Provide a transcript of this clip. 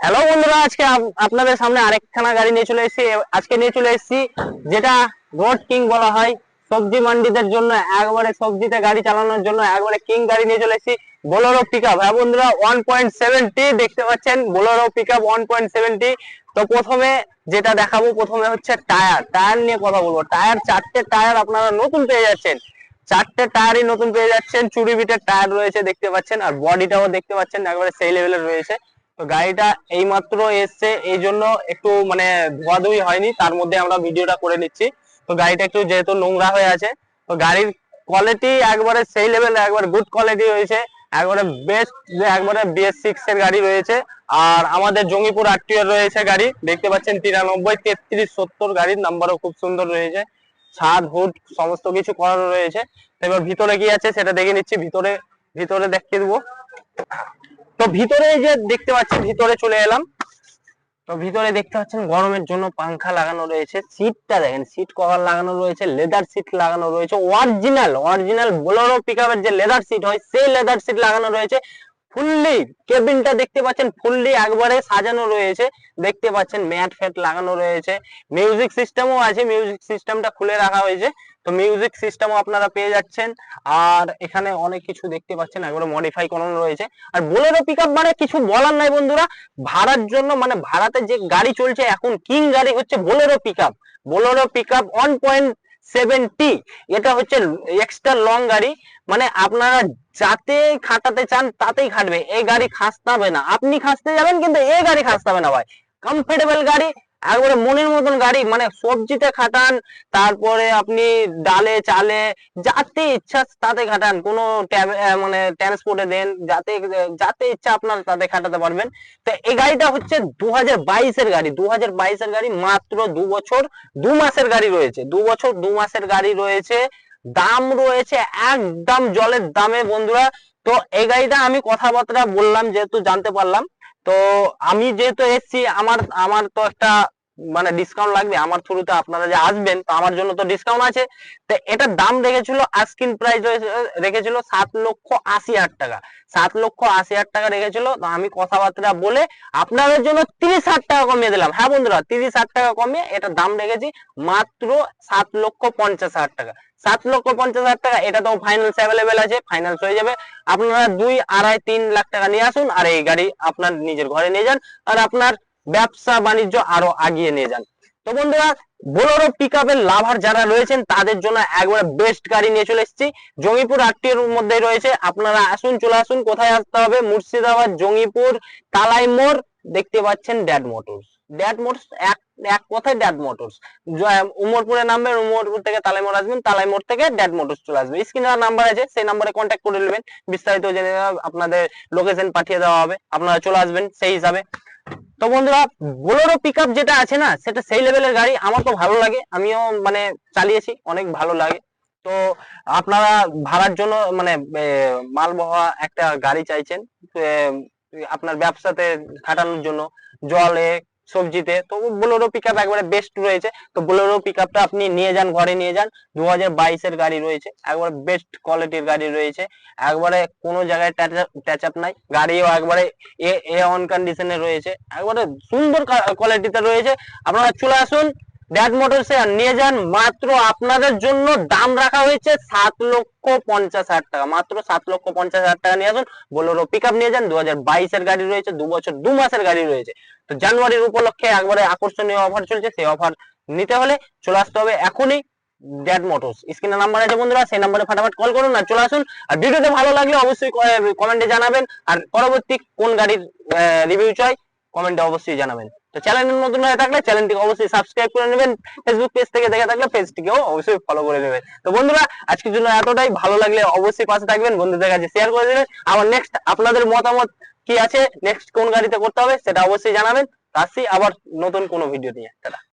Hello বন্ধুরা, আজকে আপনাদের সামনে আরেকখানা গাড়ি নিয়ে চলে এসেছি। আজকে নিয়ে চলে এসেছি, যেটা রোড কিং বলা হয়। সবজি মান্ডিদের জন্য, একবারে সবজিতে গাড়ি চালানোর জন্য একবারে কিং গাড়ি নিয়ে চলে এসেছি। বোলেরো পিক আপ হ্যাঁ বন্ধুরা ওয়ান পয়েন্ট সেভেন্টি দেখতে পাচ্ছেন। Bolero pick up one point seventy তো প্রথমে যেটা দেখাবো, প্রথমে হচ্ছে টায়ার টায়ার নিয়ে কথা বলব। টায়ার চারটে টায়ার আপনারা নতুন পেয়ে যাচ্ছেন। চারটে টায়ারই নতুন পেয়ে যাচ্ছেন। চুরি বিটের টায়ার রয়েছে দেখতে পাচ্ছেন। আর বডিটাও দেখতে পাচ্ছেন, একবারে সেই লেভেলের রয়েছে। তো গাড়িটা এইমাত্র এসছে এই জন্য একটু মানে ধোয়াধুয়ি হয়নি, তার মধ্যে আমরা ভিডিওটা করে নিচ্ছি। তো গাড়িটা একটু যেহেতু নোংরা হয়ে আছে, তো গাড়ির কোয়ালিটি একবারে সেই লেভেল একবার গুড কোয়ালিটি রয়েছে, একবারে বেস্ট যে একবারে বিএস সিক্স এর গাড়ি রয়েছে। আর আমাদের জঙ্গিপুর আটটিয়ার রয়েছে গাড়ি, দেখতে পাচ্ছেন তিরানব্বই, তেত্রিশ, সত্তর গাড়ির নাম্বারও খুব সুন্দর রয়েছে। ছাদ, হুড, সমস্ত কিছু করানো রয়েছে। এবার ভিতরে কি আছে সেটা দেখে নিচ্ছি, ভিতরে ভিতরে দেখিয়ে দেবো। তো ভিতরে যে দেখতে পাচ্ছেন, ভিতরে চলে এলাম। তো ভিতরে দেখতে পাচ্ছেন, গরমের জন্য পাংখা লাগানো রয়েছে। সিটটা দেখেন, সিট কভার লাগানো রয়েছে লেদার সিট লাগানো রয়েছে। অরিজিনাল অরিজিনাল বোলেরো পিকআপের যে লেদার সিট হয়, সেই লেদার সিট লাগানো রয়েছে। ফুললি, কেবিনটা দেখতে পাচ্ছেন, ফুললি একবারে সাজানো রয়েছে। দেখতে পাচ্ছেন, ম্যাট ফ্যাট লাগানো রয়েছে। মিউজিক সিস্টেমও আছে, মিউজিক সিস্টেমটা খুলে রাখা হয়েছে। তো মিউজিক সিস্টেমও আপনারা পেয়ে যাচ্ছেন। আর এখানে অনেক কিছু দেখতে পাচ্ছেন, একবারে মডিফাই করানো রয়েছে। আর বোলেরো পিকআপ মানে কিছু বলার নাই বন্ধুরা। ভাড়ার জন্য মানে ভাড়াতে যে গাড়ি চলছে, এখন কিং গাড়ি হচ্ছে Bolero pick up Bolero pick up one point seventy এটা হচ্ছে এক্সট্রা লং গাড়ি। মানে আপনারা যাতে খাটাতে চান, তাতেই খাটবে। এই গাড়ি খাসতে হবে না। আপনি খাসতে যাবেন, কিন্তু এই গাড়ি খাসতে হবে না ভাই। কমফোর্টেবল গাড়ি একবারে মনের মতন গাড়ি মানে সবজিতে খাটান, তারপরে আপনি ডালে, চালে, যাতে ইচ্ছা তাতে খাটান, কোনো মানে ট্রান্সপোর্টে দেন, যাতে যাতে ইচ্ছা আপনার তাতে খাটাতে পারবেন। তো এই গাড়িটা হচ্ছে দু হাজার বাইশের গাড়ি দু হাজার বাইশের গাড়ি মাত্র দু বছর, দু মাসের গাড়ি রয়েছে, দু বছর, দু মাসের গাড়ি রয়েছে, দাম রয়েছে একদম জলের দামে বন্ধুরা। তো এই গাড়িটা আমি কথাবার্তা বললাম, যেহেতু জানতে পারলাম তো আমি যেহেতু এসছি আমার আমার তো একটা মানে ডিসকাউন্ট লাগবে, আমার থ্রুতে আপনারা যে আসবেন, তো আমার জন্য তো ডিসকাউন্ট আছে। তো এটার দাম রেখেছিল আস্কিন প্রাইস রেখেছিল সাত লক্ষ আশি হাজার টাকা। সাত লক্ষ আশি হাজার টাকা রেখেছিল, তো আমি কথাবার্তা বলে আপনাদের জন্য তিরিশ হাজার টাকা কমিয়ে দিলাম। হ্যাঁ বন্ধুরা, তিরিশ হাজার টাকা কমিয়ে এটার দাম রেখেছি মাত্র সাত লক্ষ পঞ্চাশ হাজার টাকা। সাত লক্ষ পঞ্চাশ হাজার টাকা, এটা তো ফাইন্যান্স অ্যাভেলেবেল আছে ফাইন্যান্স হয়ে যাবে। আপনারা দুই, আড়াই, তিন লাখ টাকা নিয়ে আসুন, আর এই গাড়ি আপনার নিজের ঘরে নিয়ে যান। আর আপনার ব্যবসা বাণিজ্য আরও আগিয়ে নিয়ে যান। তো বন্ধুরা বোলেরো পিক আপের লাভার যারা রয়েছেন, তাদের জন্য একবার বেস্ট গাড়ি নিয়ে চলে এসেছি। জঙ্গিপুর আটটির মধ্যে রয়েছে। আপনারা আসুন, চলে আসুন। কোথায় আসতে হবে? মুর্শিদাবাদ, জঙ্গিপুর, তালাই মোড়। দেখতে পাচ্ছেন ড্যাড মোটরস ড্যাড মোটরস এক এক কথায় ড্যাড মোটরস উমরপুরে নামবেন, উমরপুর থেকে তালাইমোড় আসবেন তালাইমোড় থেকে ড্যাড মোটরস চলে আসবে। স্ক্রিনে নাম্বার আছে, সেই নাম্বারে কন্ট্যাক্ট করে নেবেন। বিস্তারিত জেনে আপনাদের লোকেশন পাঠিয়ে দেওয়া হবে। আপনারা চলে আসবেন সেই হিসাবে। তো বন্ধুরা বোলেরো পিক যেটা আছে না সেটা সেই লেভেলের গাড়ি। আমার তো ভালো লাগে। আমিও মানে চালিয়েছি অনেক ভালো লাগে। তো আপনারা ভাড়ার জন্য মানে মাল বহা একটা গাড়ি চাইছেন আপনার ব্যবসাতে খাটানোর জন্য। জলে সবজিতে। তো বোলেরো পিক আপ একবারে বেস্ট রয়েছে। তো বোলেরো পিক আপটা আপনি নিয়ে যান, ঘরে নিয়ে যান। দু হাজার বাইশের গাড়ি রয়েছে। একবারে বেস্ট কোয়ালিটির গাড়ি রয়েছে। একবারে কোনো জায়গায় ট্যাচ আপ নাই। গাড়িও একবারে এ এ অন কন্ডিশনে রয়েছে। একবারে সুন্দর কোয়ালিটিতে রয়েছে। আপনারা চলে আসুন। ড্যাড মোটরসে নিয়ে যান। মাত্র আপনাদের জন্য দাম রাখা হয়েছে সাত লক্ষ পঞ্চাশ হাজার টাকা। মাত্র সাত লক্ষ পঞ্চাশ হাজার টাকা নিয়ে আসুন। বোলেরো পিক আপ নিয়ে যান। দু হাজার বাইশের গাড়ি রয়েছে। দু বছর, দু মাসের গাড়ি রয়েছে। তো জানুয়ারির উপলক্ষে একবারে আকর্ষণীয় অফার চলছে। সেই অফার নিতে হলে চলে আসতে হবে এখনই ড্যাড মোটরস স্ক্রিনে নাম্বার আছে বন্ধুরা, সেই নাম্বারে ফাটাফাট কল করুন আর চলে আসুন। আর ভিডিওতে ভালো লাগলে অবশ্যই কমেন্টে জানাবেন। আর পরবর্তী কোন গাড়ির রিভিউ চাই কমেন্টে অবশ্যই জানাবেন। তো চ্যানেলের নতুন হয়ে থাকলে চ্যানেলটিকে অবশ্যই সাবস্ক্রাইব করে নেবেন। ফেসবুক পেজ থেকে দেখে থাকলে পেজটিকেও অবশ্যই ফলো করে নেবেন। তো বন্ধুরা, আজকের জন্য এতটাই। ভালো লাগলে অবশ্যই পাশে থাকবেন, বন্ধুদের কাছে শেয়ার করে দেবেন। আমার নেক্সট আপনাদের মতামত কি আছে নেক্সট কোন গাড়িতে করতে হবে, সেটা অবশ্যই জানাবেন। আসছি আবার নতুন কোনো ভিডিও নিয়ে। টাটা।